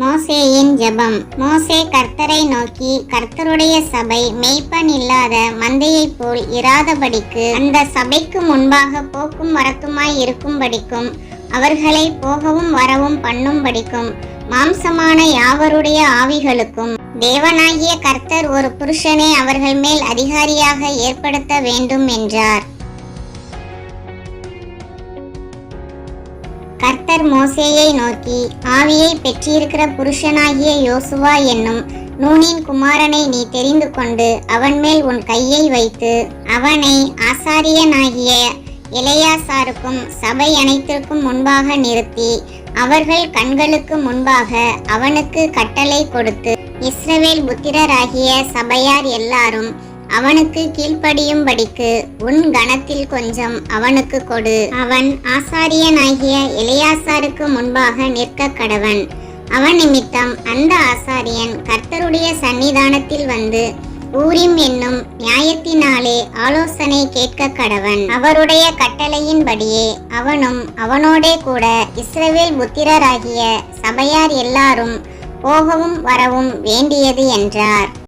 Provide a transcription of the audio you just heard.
மோசேயின் ஜெபம். மோசே கர்த்தரை நோக்கி கர்த்தருடைய சபை மெய்ப்பன் இல்லாத மந்தையைப் போல் இராதபடிக்கு அந்த சபைக்கு முன்பாக போக்கும் வரத்துமாய் இருக்கும்படிக்கும் அவர்களை போகவும் வரவும் பண்ணும்படிக்கும் மாம்சமான யாவருடைய ஆவிகளுக்கும் தேவனாகிய கர்த்தர் ஒரு புருஷனை அவர்கள் மேல் அதிகாரியாக ஏற்படுத்த வேண்டும் என்றார். கர்த்தர் மோசேயை நோக்கி ஆவியை பெற்றிருக்கிற புருஷனாகிய யோசுவா என்னும் நூனின் குமாரனை நீ தெரிந்து கொண்டு அவன் மேல் உன் கையை வைத்து அவனை ஆசாரியனாகிய இளையாசாருக்கும் சபை அனைத்திற்கும் முன்பாக நிறுத்தி அவர்கள் கண்களுக்கு முன்பாக அவனுக்கு கட்டளை கொடுத்து இஸ்ரவேல் புத்திரராகிய சபையார் எல்லாரும் அவனுக்கு கீழ்ப்படியும்படிக்கு உன் கணத்தில் கொஞ்சம் அவனுக்கு கொடு. அவன் ஆசாரியனாகிய இளையாசாருக்கு முன்பாக நிற்க கடவன். அவன் நிமித்தம் அந்த ஆசாரியன் கர்த்தருடைய சன்னிதானத்தில் வந்து ஊரிம் என்னும் நியாயத்தினாலே ஆலோசனை கேட்க கடவன். அவருடைய கட்டளையின்படியே அவனும் அவனோடே கூட இஸ்ரவேல் புத்திரராகிய சபையார் எல்லாரும் போகவும் வரவும் வேண்டியது என்றார்.